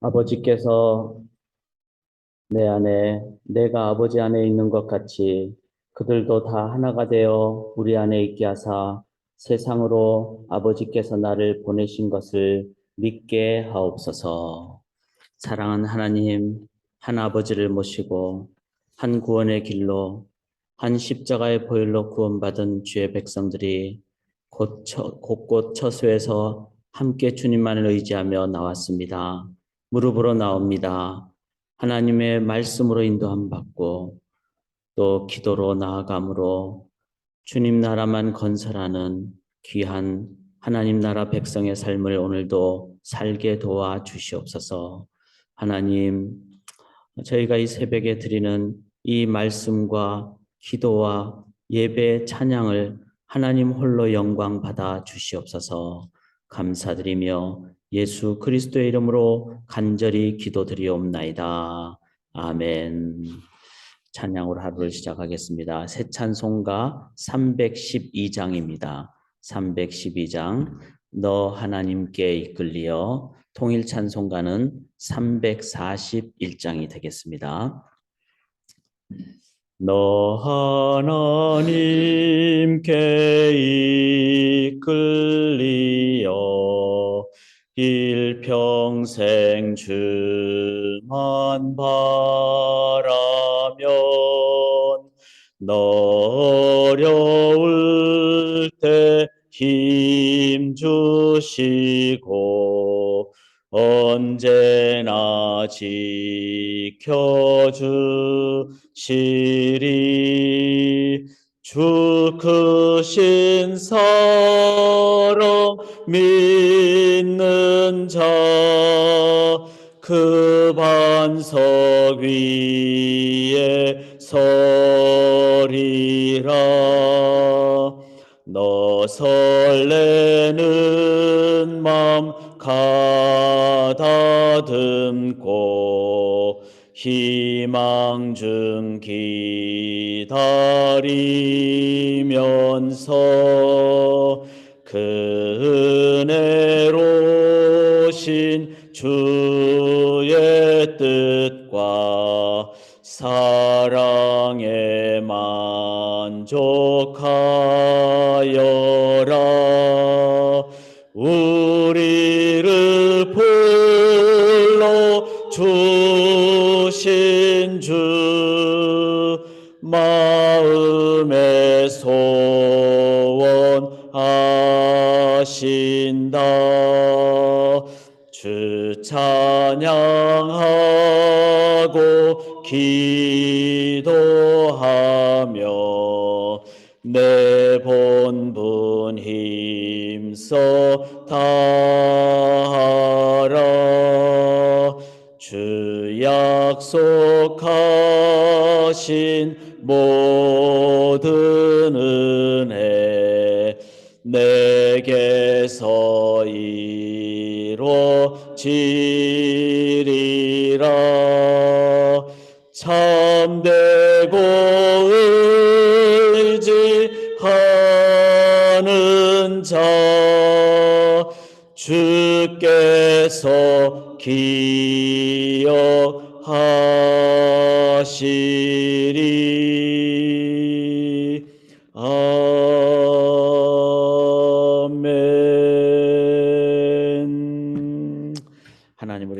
아버지께서 내 안에 내가 아버지 안에 있는 것 같이 그들도 다 하나가 되어 우리 안에 있게 하사 세상으로 아버지께서 나를 보내신 것을 믿게 하옵소서. 사랑하는 하나님, 한 아버지를 모시고 한 구원의 길로 한 십자가의 보혈로 구원받은 주의 백성들이 곳곳 처소에서 함께 주님만을 의지하며 나왔습니다. 무릎으로 나옵니다. 하나님의 말씀으로 인도함 받고 또 기도로 나아감으로 주님 나라만 건설하는 귀한 하나님 나라 백성의 삶을 오늘도 살게 도와 주시옵소서. 하나님, 저희가 이 새벽에 드리는 이 말씀과 기도와 예배 찬양을 하나님 홀로 영광 받아 주시옵소서. 감사드리며 예수 그리스도의 이름으로 간절히 기도드리옵나이다. 아멘. 찬양으로 하루를 시작하겠습니다. 새 찬송가 312장입니다. 312장 너 하나님께 이끌리어 통일 찬송가는 341장이 되겠습니다. 너 하나님께 이끌리어 일평생 주만 바라면 너 어려울 때 힘 주시고 언제나 지켜주시리 주 크신 사랑 믿는 자 그 반석 위에 서리라. 너 설레는 맘 가다듬고 희망 중 기다리면서 그 은혜로신 주의 뜻과 사랑에 만족하여라 소원하신다. 주 찬양하고 기도하며 내 본분 힘써 다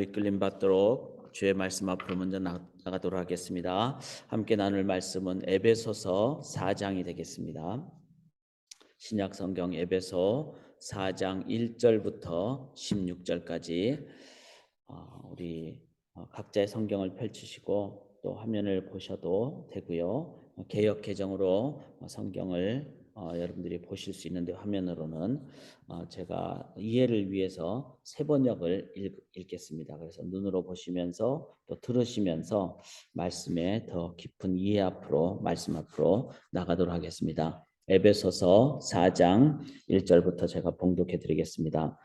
이끌림 받도록 주의 말씀 앞으로 먼저 나- 나가도록 하겠습니다. 함께 나눌 말씀은 에베소서 4장이 되겠습니다. 신약 성경 에베소 4장 1절부터 16절까지 어, 우리 어, 각자의 성경을 펼치시고 또 화면을 보셔도 되고요. 어, 개역 개정으로 어, 성경을 어, 여러분들이 보실 수 있는데 화면으로는 어, 제가 이해를 위해서 세 번역을 읽, 읽겠습니다. 그래서 눈으로 보시면서 또 들으시면서 말씀에 더 깊은 이해 앞으로 말씀 앞으로 나가도록 하겠습니다. 에베소서 4장 1절부터 제가 봉독해 드리겠습니다.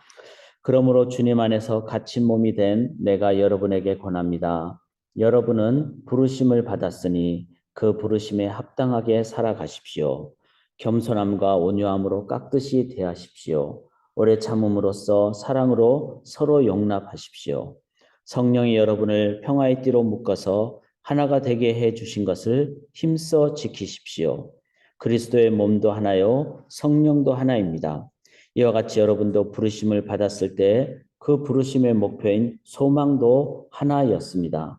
그러므로 주님 안에서 갇힌 몸이 된 내가 여러분에게 권합니다. 여러분은 부르심을 받았으니 그 부르심에 합당하게 살아가십시오. 겸손함과 온유함으로 깍듯이 대하십시오. 오래 참음으로써 사랑으로 서로 용납하십시오. 성령이 여러분을 평화의 띠로 묶어서 하나가 되게 해 주신 것을 힘써 지키십시오. 그리스도의 몸도 하나요, 성령도 하나입니다. 이와 같이 여러분도 부르심을 받았을 때 그 부르심의 목표인 소망도 하나였습니다.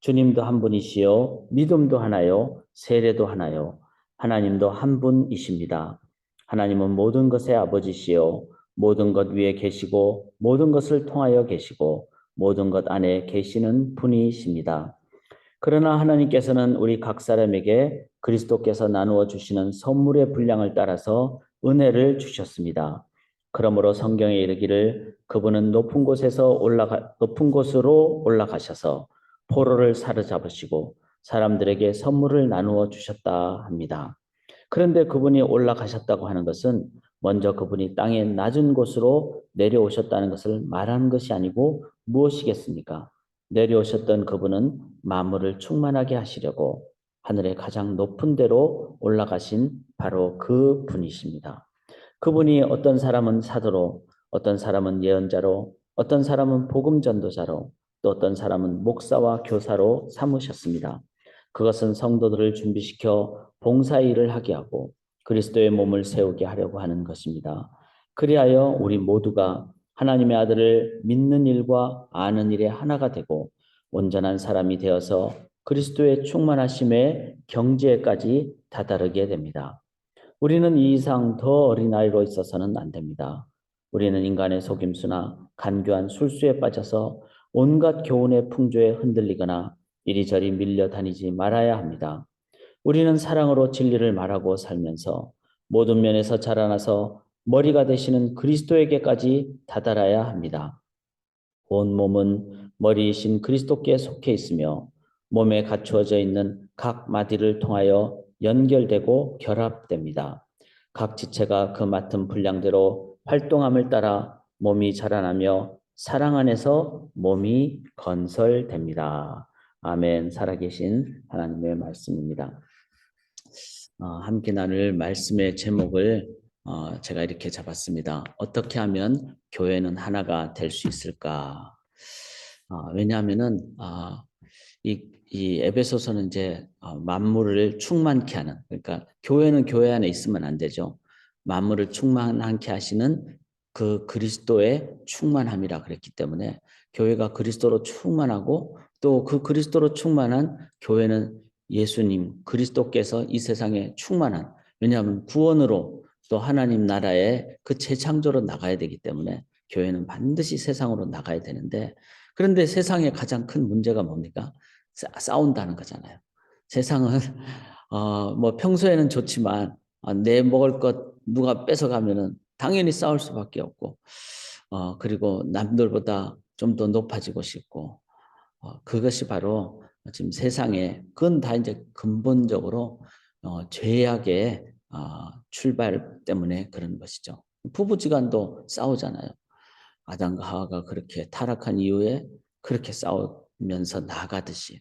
주님도 한 분이시요, 믿음도 하나요, 세례도 하나요, 하나님도 한 분이십니다. 하나님은 모든 것의 아버지시요, 모든 것 위에 계시고, 모든 것을 통하여 계시고, 모든 것 안에 계시는 분이십니다. 그러나 하나님께서는 우리 각 사람에게 그리스도께서 나누어 주시는 선물의 분량을 따라서 은혜를 주셨습니다. 그러므로 성경에 이르기를 그분은 높은 곳에서 올라가 높은 곳으로 올라가셔서 포로를 사로잡으시고 사람들에게 선물을 나누어 주셨다 합니다. 그런데 그분이 올라가셨다고 하는 것은 먼저 그분이 땅의 낮은 곳으로 내려오셨다는 것을 말하는 것이 아니고 무엇이겠습니까? 내려오셨던 그분은 만물을 충만하게 하시려고 하늘의 가장 높은 데로 올라가신 바로 그 분이십니다. 그분이 어떤 사람은 사도로, 어떤 사람은 예언자로, 어떤 사람은 복음 전도자로, 또 어떤 사람은 목사와 교사로 삼으셨습니다. 그것은 성도들을 준비시켜 봉사 일을 하게 하고 그리스도의 몸을 세우게 하려고 하는 것입니다. 그리하여 우리 모두가 하나님의 아들을 믿는 일과 아는 일에 하나가 되고 온전한 사람이 되어서 그리스도의 충만하심의 경지에까지 다다르게 됩니다. 우리는 이 이상 더 어린아이로 있어서는 안 됩니다. 우리는 인간의 속임수나 간교한 술수에 빠져서 온갖 교훈의 풍조에 흔들리거나 이리저리 밀려 다니지 말아야 합니다. 우리는 사랑으로 진리를 말하고 살면서 모든 면에서 자라나서 머리가 되시는 그리스도에게까지 다다라야 합니다. 온 몸은 머리이신 그리스도께 속해 있으며 몸에 갖추어져 있는 각 마디를 통하여 연결되고 결합됩니다. 각 지체가 그 맡은 분량대로 활동함을 따라 몸이 자라나며 사랑 안에서 몸이 건설됩니다. 아멘. 살아계신 하나님의 말씀입니다. 어, 함께 나눌 말씀의 제목을 어, 제가 이렇게 잡았습니다. 어떻게 하면 교회는 하나가 될 수 있을까? 어, 왜냐하면은 어, 이, 이 에베소서는 이제 어, 만물을 충만케 하는 그러니까 교회는 교회 안에 있으면 안 되죠. 만물을 충만하게 하시는 그 그리스도의 충만함이라 그랬기 때문에 교회가 그리스도로 충만하고 또 그 그리스도로 충만한 교회는 예수님 그리스도께서 이 세상에 충만한 왜냐하면 구원으로 또 하나님 나라의 그 재창조로 나가야 되기 때문에 교회는 반드시 세상으로 나가야 되는데 그런데 세상의 가장 큰 문제가 뭡니까? 싸운다는 거잖아요. 세상은 어, 뭐 평소에는 좋지만 어, 내 먹을 것 누가 뺏어가면은 당연히 싸울 수밖에 없고 어, 그리고 남들보다 좀 더 높아지고 싶고 어, 그것이 바로 지금 세상에 그건 다 이제 근본적으로 어, 죄악의 어, 출발 때문에 그런 것이죠. 부부지간도 싸우잖아요. 아담과 하와가 그렇게 타락한 이후에 그렇게 싸우면서 나가듯이.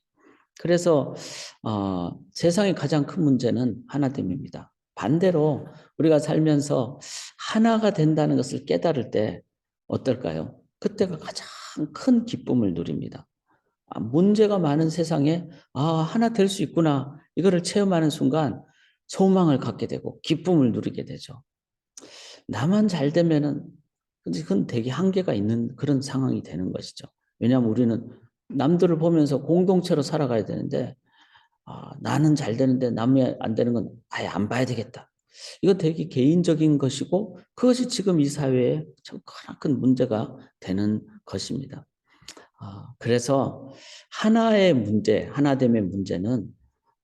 그래서 어, 세상의 가장 큰 문제는 하나됨입니다. 반대로 우리가 살면서 하나가 된다는 것을 깨달을 때 어떨까요? 그때가 가장 큰 기쁨을 누립니다. 아, 문제가 많은 세상에 아 하나 될 수 있구나 이거를 체험하는 순간 소망을 갖게 되고 기쁨을 누리게 되죠. 나만 잘 되면은 근데 그건 되게 한계가 있는 그런 상황이 되는 것이죠. 왜냐하면 우리는 남들을 보면서 공동체로 살아가야 되는데 아, 나는 잘 되는데 남이 안 되는 건 아예 안 봐야 되겠다. 이거 되게 개인적인 것이고 그것이 지금 이 사회에 참큰 문제가 되는 것입니다. 아, 그래서 하나의 문제, 하나됨의 문제는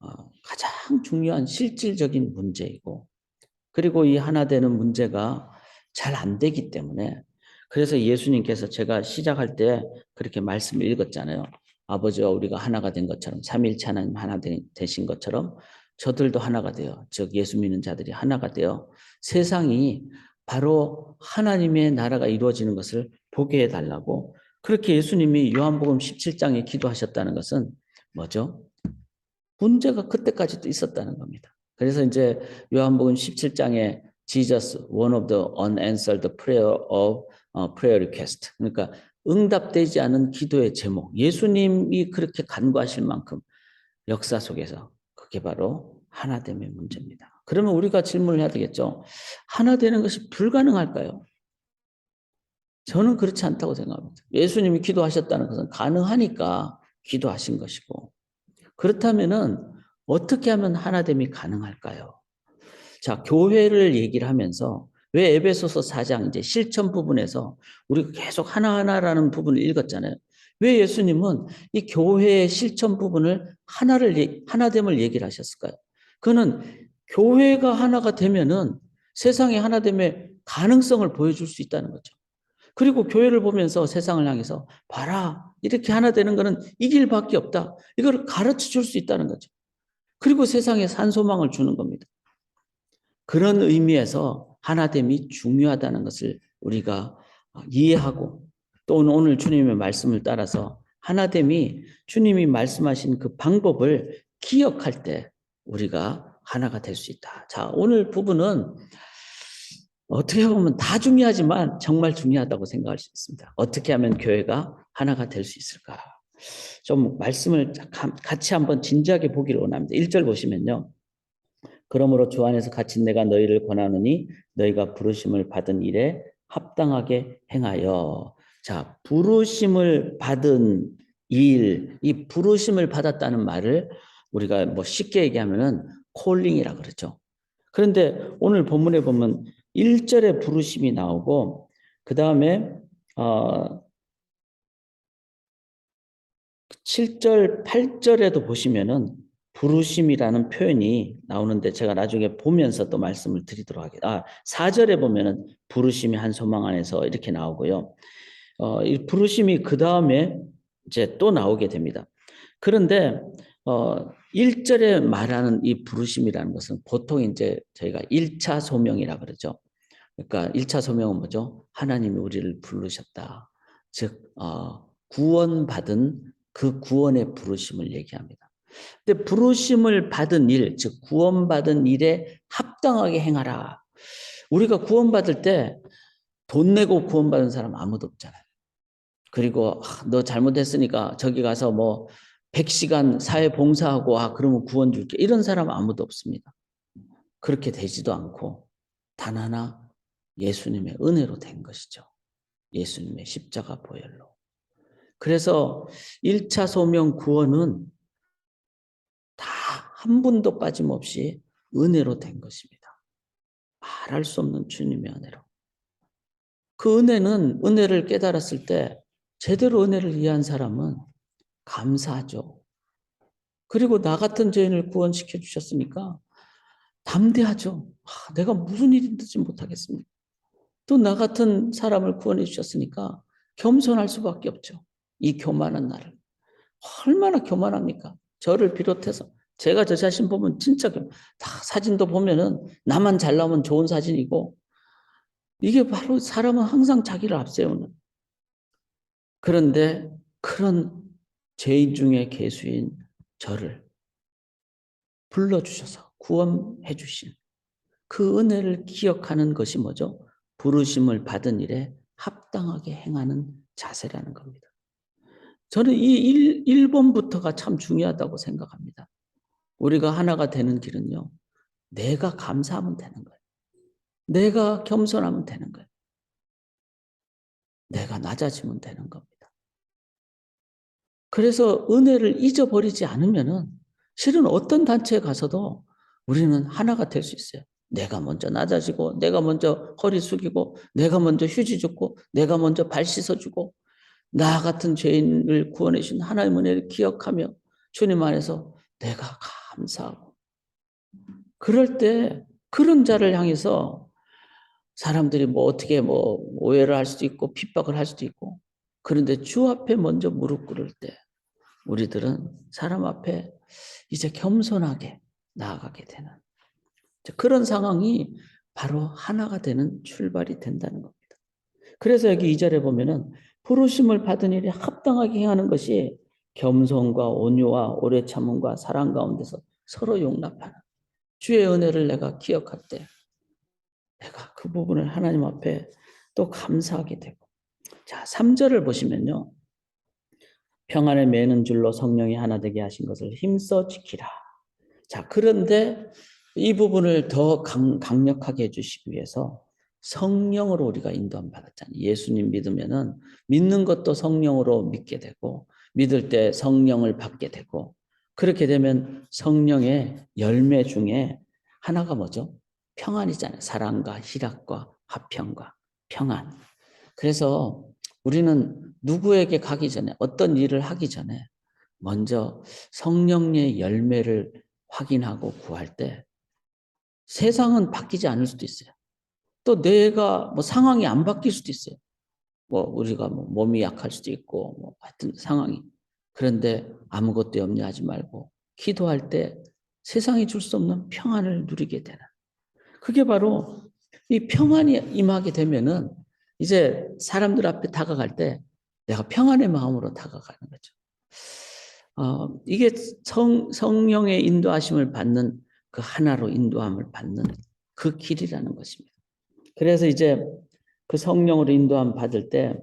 어, 가장 중요한 실질적인 문제이고 그리고 이 하나 되는 문제가 잘 안 되기 때문에 그래서 예수님께서 제가 시작할 때 그렇게 말씀을 읽었잖아요. 아버지와 우리가 하나가 된 것처럼 삼일체 하나님 하나 되신 것처럼 저들도 하나가 되어 즉 예수 믿는 자들이 하나가 되어 세상이 바로 하나님의 나라가 이루어지는 것을 보게 해달라고 그렇게 예수님이 요한복음 17장에 기도하셨다는 것은 뭐죠? 문제가 그때까지도 있었다는 겁니다. 그래서 이제 요한복음 17장에 Jesus, one of the unanswered prayer of uh, prayer request. 그러니까 응답되지 않은 기도의 제목, 예수님이 그렇게 간구하실 만큼 역사 속에서 그게 바로 하나됨의 문제입니다. 그러면 우리가 질문을 해야 되겠죠. 하나 되는 것이 불가능할까요? 저는 그렇지 않다고 생각합니다. 예수님이 기도하셨다는 것은 가능하니까 기도하신 것이고 그렇다면은 어떻게 하면 하나됨이 가능할까요? 자, 교회를 얘기를 하면서 왜 에베소서 4장 이제 실천 부분에서 우리가 계속 하나하나라는 부분을 읽었잖아요. 왜 예수님은 이 교회의 실천 부분을 하나를 얘- 하나됨을 얘기를 하셨을까요? 그는 교회가 하나가 되면은 세상에 하나됨의 가능성을 보여줄 수 있다는 거죠. 그리고 교회를 보면서 세상을 향해서 봐라 이렇게 하나 되는 것은 이 길밖에 없다. 이걸 가르쳐 줄 수 있다는 거죠. 그리고 세상에 산소망을 주는 겁니다. 그런 의미에서 하나됨이 중요하다는 것을 우리가 이해하고 또 오늘 주님의 말씀을 따라서 하나됨이 주님이 말씀하신 그 방법을 기억할 때 우리가 하나가 될 수 있다. 자, 오늘 부분은 어떻게 보면 다 중요하지만 정말 중요하다고 생각할 수 있습니다. 어떻게 하면 교회가 하나가 될 수 있을까? 좀 말씀을 가- 같이 한번 진지하게 보기를 원합니다. 1절 보시면요. 그러므로 주 안에서 갇힌 내가 너희를 권하노니 너희가 부르심을 받은 일에 합당하게 행하여 자 부르심을 받은 일, 이 부르심을 받았다는 말을 우리가 뭐 쉽게 얘기하면은 콜링이라 그러죠. 그런데 오늘 본문에 보면 1절에 부르심이 나오고 그 다음에 어 7절, 8절에도 보시면은 부르심이라는 표현이 나오는데 제가 나중에 보면서 또 말씀을 드리도록 하겠습니다. 아, 4절에 보면은 부르심이 한 소망 안에서 이렇게 나오고요. 어, 이 부르심이 그 다음에 이제 또 나오게 됩니다. 그런데 어, 1절에 말하는 이 부르심이라는 것은 보통 이제 저희가 1차 소명이라 그러죠. 그러니까 1차 소명은 뭐죠? 하나님이 우리를 부르셨다. 즉 어, 구원받은 그 구원의 부르심을 얘기합니다. 근데 부르심을 받은 일, 즉 구원받은 일에 합당하게 행하라. 우리가 구원받을 때 돈 내고 구원받은 사람 아무도 없잖아요. 그리고 아, 너 잘못했으니까 저기 가서 뭐 100시간 사회 봉사하고 아 그러면 구원 줄게. 이런 사람 아무도 없습니다. 그렇게 되지도 않고 단 하나 예수님의 은혜로 된 것이죠. 예수님의 십자가 보혈로. 그래서 1차 소명 구원은 다 한 분도 빠짐없이 은혜로 된 것입니다. 말할 수 없는 주님의 은혜로. 그 은혜는 은혜를 깨달았을 때 제대로 은혜를 이해한 사람은 감사하죠. 그리고 나 같은 죄인을 구원시켜 주셨으니까 담대하죠. 아, 내가 무슨 일인지 못하겠습니까? 또 나 같은 사람을 구원해 주셨으니까 겸손할 수밖에 없죠. 이 교만한 나를. 얼마나 교만합니까? 저를 비롯해서. 제가 저 자신 보면 진짜 교- 다 사진도 보면은 나만 잘 나오면 좋은 사진이고 이게 바로 사람은 항상 자기를 앞세우는 그런데 그런 죄인 중에 개수인 저를 불러주셔서 구원해 주신 그 은혜를 기억하는 것이 뭐죠? 부르심을 받은 일에 합당하게 행하는 자세라는 겁니다. 저는 이 1, 번부터가 참 중요하다고 생각합니다. 우리가 하나가 되는 길은요. 내가 감사하면 되는 거예요. 내가 겸손하면 되는 거예요. 내가 낮아지면 되는 겁니다. 그래서 은혜를 잊어버리지 않으면은 실은 어떤 단체에 가서도 우리는 하나가 될 수 있어요. 내가 먼저 낮아지고, 내가 먼저 허리 숙이고, 내가 먼저 휴지 줬고, 내가 먼저 발 씻어주고, 나 같은 죄인을 구원해 주신 하나님의 은혜를 기억하며 주님 안에서 내가 감사하고 그럴 때 그런 자를 향해서 사람들이 뭐 어떻게 뭐 오해를 할 수도 있고 핍박을 할 수도 있고 그런데 주 앞에 먼저 무릎 꿇을 때 우리들은 사람 앞에 이제 겸손하게 나아가게 되는 그런 상황이 바로 하나가 되는 출발이 된다는 겁니다. 그래서 여기 2절에 보면은 부르심을 받은 일에 합당하게 행하는 것이 겸손과 온유와 오래 참음과 사랑 가운데서 서로 용납하는 주의 은혜를 내가 기억할 때 내가 그 부분을 하나님 앞에 또 감사하게 되고 자, 3절을 보시면요. 평안에 매는 줄로 성령이 하나 되게 하신 것을 힘써 지키라. 자, 그런데 이 부분을 더 강, 강력하게 해주시기 위해서 성령으로 우리가 인도함 받았잖아요. 예수님 믿으면은 믿는 것도 성령으로 믿게 되고 믿을 때 성령을 받게 되고 그렇게 되면 성령의 열매 중에 하나가 뭐죠? 평안이잖아요. 사랑과 희락과 화평과 평안. 그래서 우리는 누구에게 가기 전에 어떤 일을 하기 전에 먼저 성령의 열매를 확인하고 구할 때 세상은 바뀌지 않을 수도 있어요. 또 내가 뭐 상황이 안 바뀔 수도 있어요. 뭐 우리가 뭐 몸이 약할 수도 있고 뭐 하여튼 상황이 그런데 아무것도 염려하지 말고 기도할 때 세상이 줄 수 없는 평안을 누리게 되는 그게 바로 이 평안이 임하게 되면은 이제 사람들 앞에 다가갈 때 내가 평안의 마음으로 다가가는 거죠. 어, 이게 성, 성령의 인도하심을 받는 그 하나로 인도함을 받는 그 길이라는 것입니다. 그래서 이제 그 성령으로 인도함 받을 때,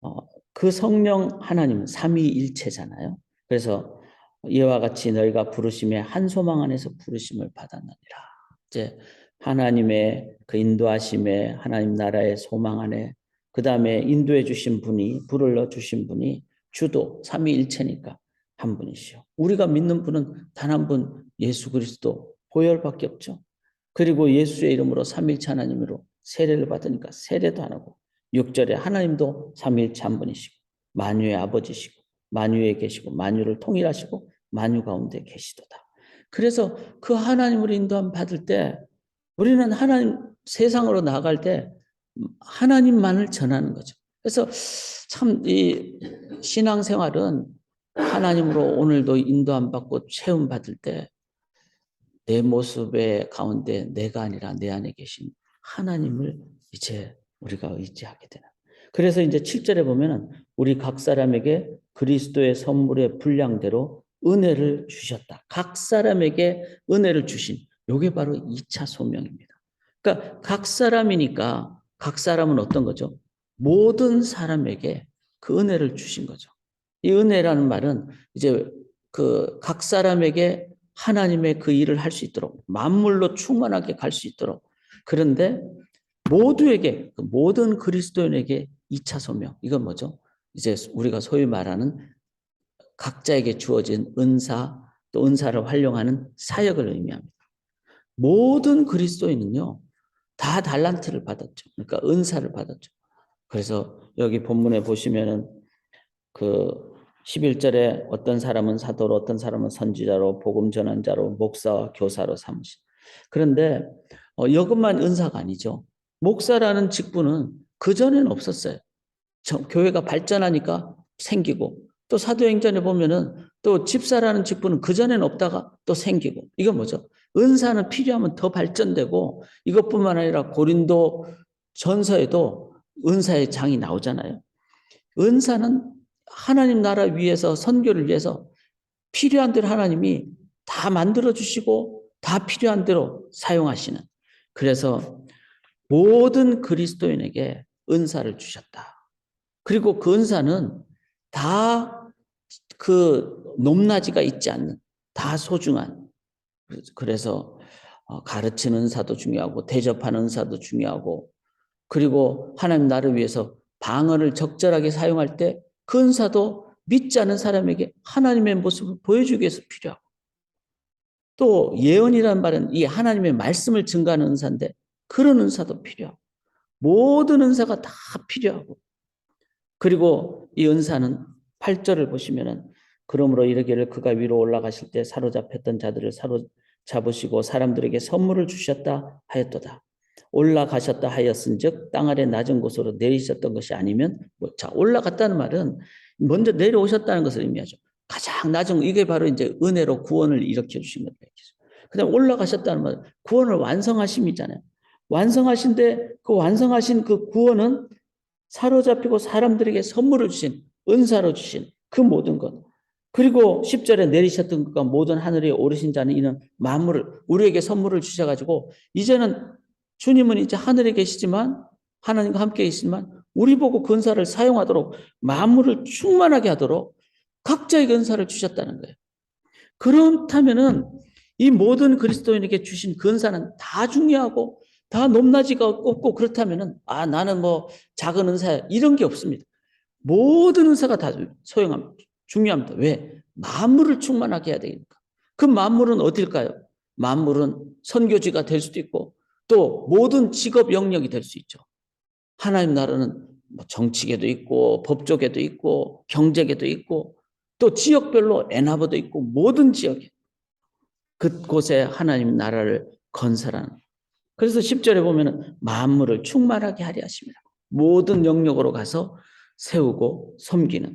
어, 그 성령 하나님은 삼위일체잖아요. 그래서 이와 같이 너희가 부르심에 한 소망 안에서 부르심을 받았느니라. 이제 하나님의 그 인도하심에 하나님 나라의 소망 안에 그 다음에 인도해 주신 분이 불을 넣어 주신 분이 주도 삼위일체니까 한 분이시오. 우리가 믿는 분은 단 한 분 예수 그리스도 보혈밖에 없죠. 그리고 예수의 이름으로 삼일체 하나님으로 세례를 받으니까 세례도 안 하고 6절에 하나님도 삼일체 한 분이시고 만유의 아버지시고 만유에 계시고 만유를 통일하시고 만유 가운데 계시도다. 그래서 그 하나님으로 인도함 받을 때 우리는 하나님 세상으로 나갈 때 하나님만을 전하는 거죠. 그래서 참 이 신앙생활은 하나님으로 오늘도 인도함 받고 체험 받을 때 내 모습의 가운데 내가 아니라 내 안에 계신 하나님을 이제 우리가 의지하게 되는. 그래서 이제 7절에 보면은 우리 각 사람에게 그리스도의 선물의 분량대로 은혜를 주셨다. 각 사람에게 은혜를 주신 요게 바로 2차 소명입니다. 그러니까 각 사람이니까 각 사람은 어떤 거죠? 모든 사람에게 그 은혜를 주신 거죠. 이 은혜라는 말은 이제 그 각 사람에게 하나님의 그 일을 할 수 있도록 만물로 충만하게 갈 수 있도록 그런데 모두에게 그 모든 그리스도인에게 2차 소명 이건 뭐죠? 이제 우리가 소위 말하는 각자에게 주어진 은사 또 은사를 활용하는 사역을 의미합니다. 모든 그리스도인은요 다 달란트를 받았죠. 그러니까 은사를 받았죠. 그래서 여기 본문에 보시면은 그 11절에 어떤 사람은 사도로 어떤 사람은 선지자로 복음 전환자로 목사와 교사로 삼으신. 그런데 어, 이것만 은사가 아니죠. 목사라는 직분은 그전에는 없었어요. 저, 교회가 발전하니까 생기고 또 사도행전에 보면은 또 집사라는 직분은 그전에는 없다가 또 생기고 이건 뭐죠? 은사는 필요하면 더 발전되고 이것뿐만 아니라 고린도 전서에도 은사의 장이 나오잖아요. 은사는 하나님 나라 위해서 선교를 위해서 필요한 대로 하나님이 다 만들어 주시고 다 필요한 대로 사용하시는 그래서 모든 그리스도인에게 은사를 주셨다. 그리고 그 은사는 다 그 높낮이가 있지 않는 다 소중한 그래서 어, 가르치는 은사도 중요하고 대접하는 은사도 중요하고 그리고 하나님 나를 위해서 방언을 적절하게 사용할 때그 은사도 믿지 않은 사람에게 하나님의 모습을 보여주기 위해서 필요하고 또 예언이라는 말은 이 하나님의 말씀을 증가하는 은사인데 그런 은사도 필요하고 모든 은사가 다 필요하고 그리고 이 은사는 8절을 보시면은 그러므로 이르기를 그가 위로 올라가실 때 사로잡혔던 자들을 사로잡으시고 사람들에게 선물을 주셨다 하였도다. 올라가셨다 하였은즉 땅 아래 낮은 곳으로 내리셨던 것이 아니면 뭐, 자 올라갔다는 말은 먼저 내려오셨다는 것을 의미하죠. 가장 낮은 이게 바로 이제 은혜로 구원을 일으켜 주신 겁니다. 그다음 올라가셨다는 말은 구원을 완성하심이잖아요. 완성하신데 그 완성하신 그 구원은 사로잡히고 사람들에게 선물을 주신 은사로 주신 그 모든 것. 그리고 10절에 내리셨던 것과 모든 하늘에 오르신 자는 이는 만물을 우리에게 선물을 주셔 가지고 이제는 주님은 이제 하늘에 계시지만 하나님과 함께 계시지만 우리 보고 그 은사를 사용하도록 만물을 충만하게 하도록 각자의 은사를 주셨다는 거예요. 그렇다면은 이 모든 그리스도인에게 주신 그 은사는 다 중요하고 다 높낮이가 없고 그렇다면은 아 나는 뭐 작은 은사야 이런 게 없습니다. 모든 은사가 다 소용합니다. 중요합니다. 왜? 만물을 충만하게 해야 되니까. 그 만물은 어딜까요? 만물은 선교지가 될 수도 있고 또 모든 직업 영역이 될 수 있죠. 하나님 나라는 뭐 정치계도 있고 법조계도 있고 경제계도 있고 또 지역별로 엔하버도 있고 모든 지역에 그곳에 하나님 나라를 건설하는 그래서 10절에 보면은 만물을 충만하게 하려 하십니다. 모든 영역으로 가서 세우고 섬기는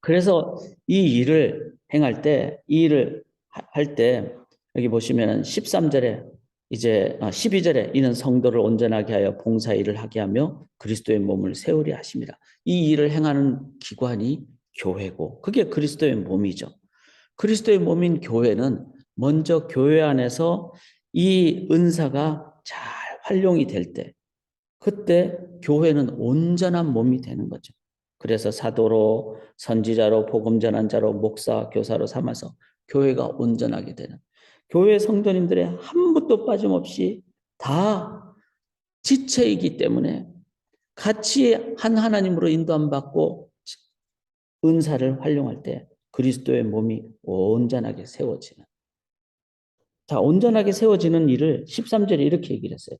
그래서 이 일을 행할 때, 이 일을 할 때, 여기 보시면은 13절에 이제 12절에 아, 이는 성도를 온전하게 하여 봉사 일을 하게 하며 그리스도의 몸을 세우려 하십니다. 이 일을 행하는 기관이 교회고 그게 그리스도의 몸이죠. 그리스도의 몸인 교회는 먼저 교회 안에서 이 은사가 잘 활용이 될 때, 그때 교회는 온전한 몸이 되는 거죠. 그래서 사도로, 선지자로, 복음 전한 자로, 목사, 교사로 삼아서 교회가 온전하게 되는 교회 성도님들의 한 분도 빠짐없이 다 지체이기 때문에 같이 한 하나님으로 인도함 받고 은사를 활용할 때 그리스도의 몸이 온전하게 세워지는 자, 온전하게 세워지는 일을 13절에 이렇게 얘기를 했어요.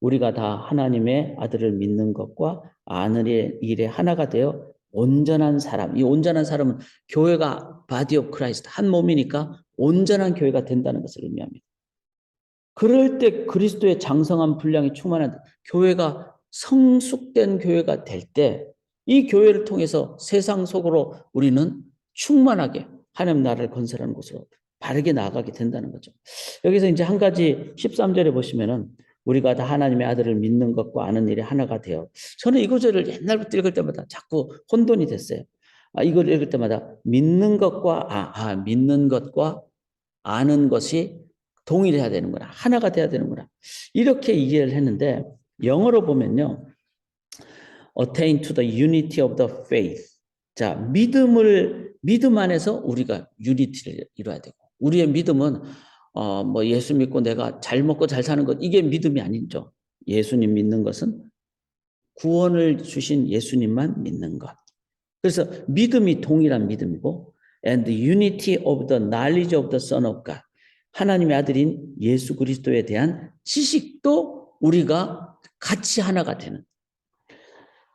우리가 다 하나님의 아들을 믿는 것과 아는 일에 하나가 되어 온전한 사람, 이 온전한 사람은 교회가 바디 오브 크라이스트, 한 몸이니까 온전한 교회가 된다는 것을 의미합니다. 그럴 때 그리스도의 장성한 분량이 충만한 교회가 성숙된 교회가 될 때 이 교회를 통해서 세상 속으로 우리는 충만하게 하나님 나라를 건설하는 곳으로 바르게 나아가게 된다는 거죠. 여기서 이제 한 가지 13절에 보시면은 우리가 다 하나님의 아들을 믿는 것과 아는 일이 하나가 되어 저는 이 구절을 옛날부터 읽을 때마다 자꾸 혼돈이 됐어요. 아, 이걸 읽을 때마다 믿는 것과 아, 아 믿는 것과 아는 것이 동일해야 되는구나. 하나가 돼야 되는구나. 이렇게 이해를 했는데 영어로 보면요. attain to the unity of the faith. 자, 믿음을 믿음 안에서 우리가 유니티를 이뤄야 되고 우리의 믿음은 어, 뭐 예수 믿고 내가 잘 먹고 잘 사는 것 이게 믿음이 아니죠. 예수님 믿는 것은 구원을 주신 예수님만 믿는 것. 그래서 믿음이 동일한 믿음이고 and unity of the knowledge of the son of God. 하나님의 아들인 예수 그리스도에 대한 지식도 우리가 같이 하나가 되는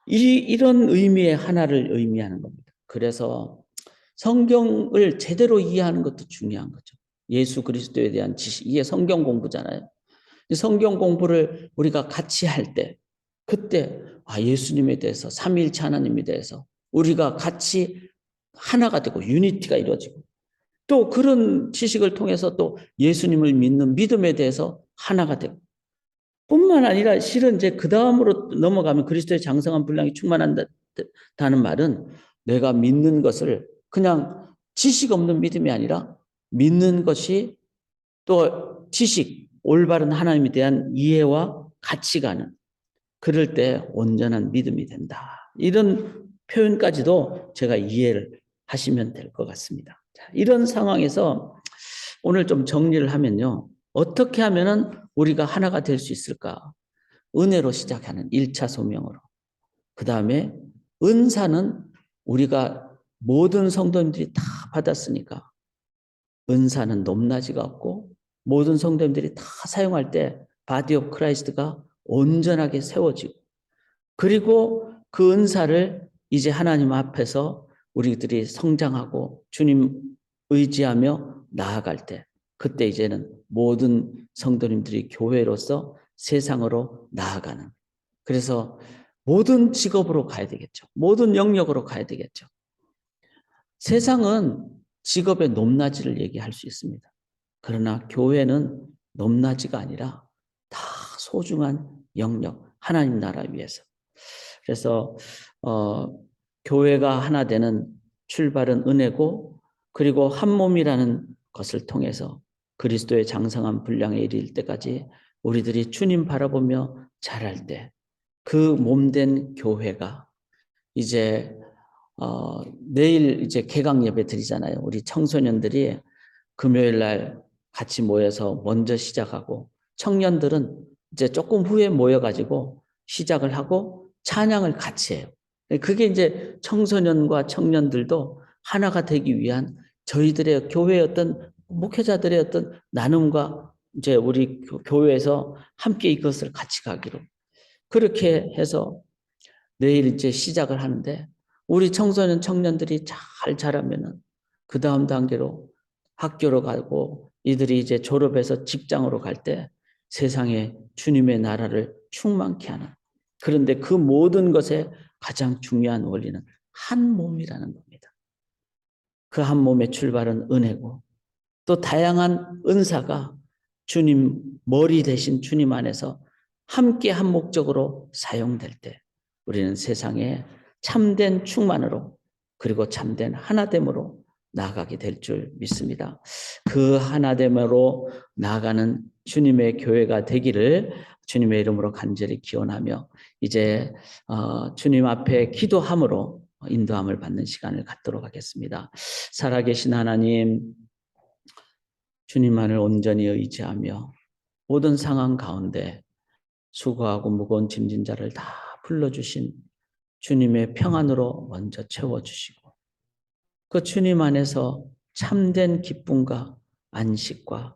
이, 이런 의미의 하나를 의미하는 겁니다. 그래서 성경을 제대로 이해하는 것도 중요한 거죠. 예수 그리스도에 대한 지식, 이게 성경 공부잖아요. 성경 공부를 우리가 같이 할 때, 그때 아 예수님에 대해서 삼일체 하나님에 대해서 우리가 같이 하나가 되고 유니티가 이루어지고 또 그런 지식을 통해서 또 예수님을 믿는 믿음에 대해서 하나가 되고 뿐만 아니라 실은 이제 그 다음으로 넘어가면 그리스도의 장성한 분량이 충만한다는 말은 내가 믿는 것을 그냥 지식 없는 믿음이 아니라 믿는 것이 또 지식, 올바른 하나님에 대한 이해와 가치가는 그럴 때 온전한 믿음이 된다. 이런 표현까지도 제가 이해를 하시면 될 것 같습니다. 자, 이런 상황에서 오늘 좀 정리를 하면요. 어떻게 하면은 우리가 하나가 될 수 있을까? 은혜로 시작하는 1차 소명으로. 그 다음에 은사는 우리가 모든 성도님들이 다 받았으니까 은사는 높낮이가 없고 모든 성도님들이 다 사용할 때 바디 오브 크라이스트가 온전하게 세워지고 그리고 그 은사를 이제 하나님 앞에서 우리들이 성장하고 주님 의지하며 나아갈 때 그때 이제는 모든 성도님들이 교회로서 세상으로 나아가는 그래서 모든 직업으로 가야 되겠죠. 모든 영역으로 가야 되겠죠. 세상은 직업의 높낮이를 얘기할 수 있습니다. 그러나 교회는 높낮이가 아니라 다 소중한 영역, 하나님 나라 위해서. 그래서 어, 교회가 하나 되는 출발은 은혜고 그리고 한 몸이라는 것을 통해서 그리스도의 장성한 분량에 이를 때까지 우리들이 주님 바라보며 자랄 때 그 몸 된 교회가 이제 어, 내일 이제 개강 예배 드리잖아요. 우리 청소년들이 금요일 날 같이 모여서 먼저 시작하고 청년들은 이제 조금 후에 모여가지고 시작을 하고 찬양을 같이 해요. 그게 이제 청소년과 청년들도 하나가 되기 위한 저희들의 교회의 어떤 목회자들의 어떤 나눔과 이제 우리 교회에서 함께 이것을 같이 가기로 그렇게 해서 내일 이제 시작을 하는데 우리 청소년 청년들이 잘 자라면은 그 다음 단계로 학교로 가고 이들이 이제 졸업해서 직장으로 갈 때 세상에 주님의 나라를 충만케 하는 그런데 그 모든 것에 가장 중요한 원리는 한 몸이라는 겁니다. 그 한 몸의 출발은 은혜고 또 다양한 은사가 주님 머리 대신 주님 안에서 함께 한 목적으로 사용될 때 우리는 세상에 참된 충만으로 그리고 참된 하나됨으로 나아가게 될 줄 믿습니다. 그 하나됨으로 나아가는 주님의 교회가 되기를 주님의 이름으로 간절히 기원하며 이제 어, 주님 앞에 기도함으로 인도함을 받는 시간을 갖도록 하겠습니다. 살아계신 하나님, 주님만을 온전히 의지하며 모든 상황 가운데 수고하고 무거운 짐진 자를 다 불러주신 주님의 평안으로 먼저 채워주시고 그 주님 안에서 참된 기쁨과 안식과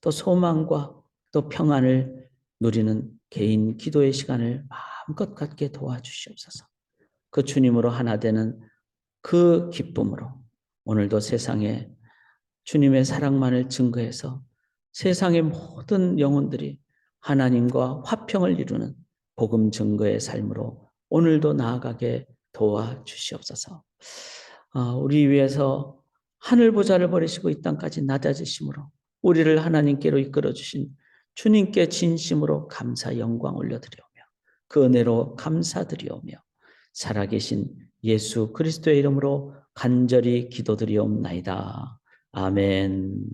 또 소망과 또 평안을 누리는 개인 기도의 시간을 마음껏 갖게 도와주시옵소서. 그 주님으로 하나 되는 그 기쁨으로 오늘도 세상에 주님의 사랑만을 증거해서 세상의 모든 영혼들이 하나님과 화평을 이루는 복음 증거의 삶으로 오늘도 나아가게 도와주시옵소서. 어, 우리 위해서 하늘 보좌를 버리시고 이 땅까지 낮아지심으로 우리를 하나님께로 이끌어 주신 주님께 진심으로 감사 영광 올려드리오며 그 은혜로 감사드리오며 살아계신 예수 그리스도의 이름으로 간절히 기도드리옵나이다. 아멘.